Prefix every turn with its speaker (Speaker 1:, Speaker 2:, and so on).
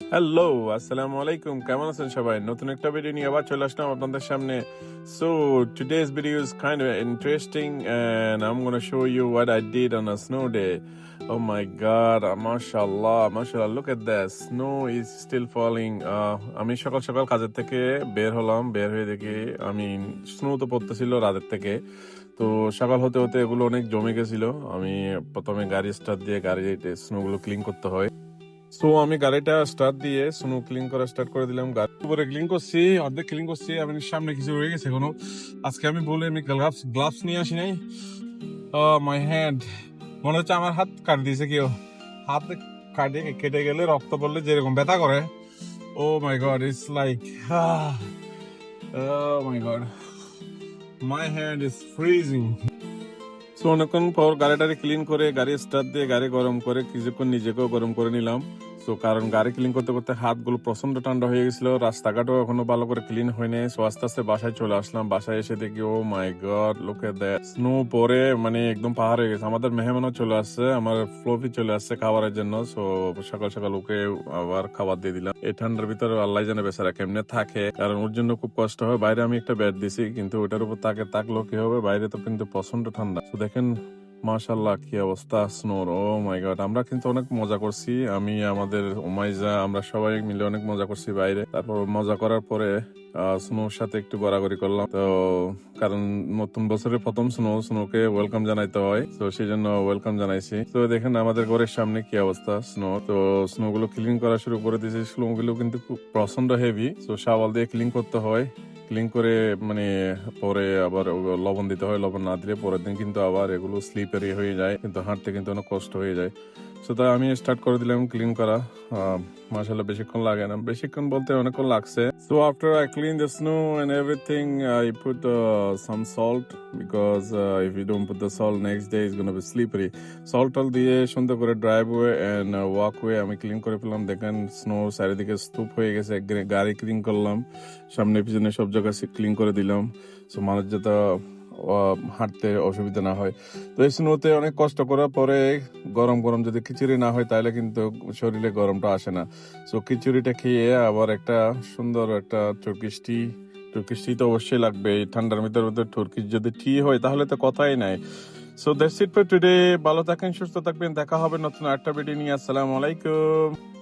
Speaker 1: Hello আসসালামু আলাইকুম। কেমন আছেন সবাই? নতুন একটা ভিডিও নিয়ে আবার চলে আসলাম আপনাদের সামনে। So today's video is kind interesting and I am gonna show you what I did on a snow day oh my god মাশাআল্লাহ মাশাআল্লাহ look at that snow is still falling আমি সকাল সকাল কাজের থেকে বের হলাম, বের হয়ে দেখি আমি স্নো তো পড়তেছিল রাতের থেকে। তো সকাল হতে হতে এগুলো অনেক জমে গেছিল। আমি প্রথমে গাড়ি স্টার্ট দিয়ে গাড়ি স্নো গুলো ক্লিন করতে হয়। সো আমি গাড়িটা স্টার্ট দিয়ে স্নো ক্লিন করা স্টার্ট করে দিলাম। গাড়ি উপরে ক্লিন করছি, অর্ধেক ক্লিন করছি, আমি সামনে কিছু রয়ে গেছে কোনো আজকে আমি বলে আমি গ্লাভস গ্লাভস নিয়ে আসি নাই। মাই হ্যান্ড মনে হচ্ছে আমার হাত কাট দিয়েছে কেউ। হাত কাটে, কেটে গেলে রক্ত পড়লে যেরকম ব্যথা করে। ও my god it's like my god my hand is freezing so অনেকক্ষণ পর গাড়িটারে ক্লিন করে গাড়ি স্টার্ট দিয়ে গাড়ি গরম করে, কিছুক্ষণ নিজেকেও গরম করে নিলাম। তো কারণ গাড়ি ক্লিন করতে করতে হাতগুলো প্রচণ্ড ঠান্ডা হয়ে গেছিল। রাস্তাঘাটও এখনও ভালো করে ক্লিন হয়নি সো আস্তে আস্তে বাসায় চলে আসলাম। বাসায় এসে দেখি ও মাই গড লোকে স্নো পরে মানে একদম পাহাড় হয়ে গেছে। আমাদের মেহমানও চলে আসছে, আমার ফ্লোফি চলে আসছে খাবারের জন্য। সো সকাল সকাল ওকে আবার খাবার দিয়ে দিলাম। এই ঠান্ডার ভিতরে আল্লাহ জানে বেচারা কেমনে থাকে, কারণ ওর জন্য খুব কষ্ট হয়। বাইরে আমি একটা বেড দিছি, কিন্তু ওটার উপর তাকে তাকলো কি হবে? বাইরে তো কিন্তু প্রচণ্ড ঠান্ডা। তো দেখেন মাশাল্লাহ কি অবস্থা? স্নোর ও মাই গড আমরা কিন্তু অনেক মজা করছি। আমি, আমাদের ওমাইজা আমরা সবাই মিলে অনেক মজা করছি বাইরে। তারপর মজা করার পরে স্নোর সাথে একটু করলাম। তো, কারণ নতুন বছরের প্রথম স্নো, স্নোকে ওয়েলকাম জানাইতে হয়। তো সেই জন্য ওয়েলকাম জানাইছি। তো, দেখেন আমাদের ঘরের সামনে কি অবস্থা, স্নো? তো স্নো গুলো ক্লিন করা শুরু করে দিয়েছি। স্নো গুলো কিন্তু প্রচণ্ড হেভি তো সাবাল দিয়ে ক্লিন করতে হয়। ক্লিন করে মানে পরে আবার লবণ দিতে হয়। লবণ না দিলে পরের দিন কিন্তু আবার এগুলো স্লিপারি হয়ে যায়। কিন্তু হাঁটতে কিন্তু অনেক কষ্ট হয়ে যায়। সো তাই আমি স্টার্ট করে দিলাম ক্লিন করা। মাসাল্লাহ বেশিক্ষণ লাগে না। বেশিক্ষণ বলতে অনেকক্ষণ লাগছে। So after I clean the snow and everything I put some salt because if you don't put the salt next day is gonna be slippery salt টল দিয়ে সুন্দর করে ড্রাইভওয়ে এন্ড ওয়াকওয়ে আমি ক্লিন করে ফেললাম। দেখেন স্নো চারিদিকে স্তূপ হয়ে গেছে। গাড়ি ক্লিন করলাম। সামনে পিছনে সব জায়গা ক্লিন করে দিলাম। সো মানুষ যাতে হাঁটতে অসুবিধা না হয়। তো এই স্নোতে অনেক কষ্ট করার পরে গরম গরম যদি খিচুড়ি না হয়, তাহলে কিন্তু শরীরে গরমটা আসে না। সো খিচুড়িটা খেয়ে আবার একটা সুন্দর একটা টুর্কিশ টি তো অবশ্যই লাগবে। এই ঠান্ডার ভিতর ভিতর টুর্কিশ যদি টি হয়, তাহলে তো কথাই নাই। So that's it for today ভালো থাকেন, সুস্থ থাকবেন। দেখা হবে নতুন একটা ভিডিও নিয়ে। আসসালামু আলাইকুম।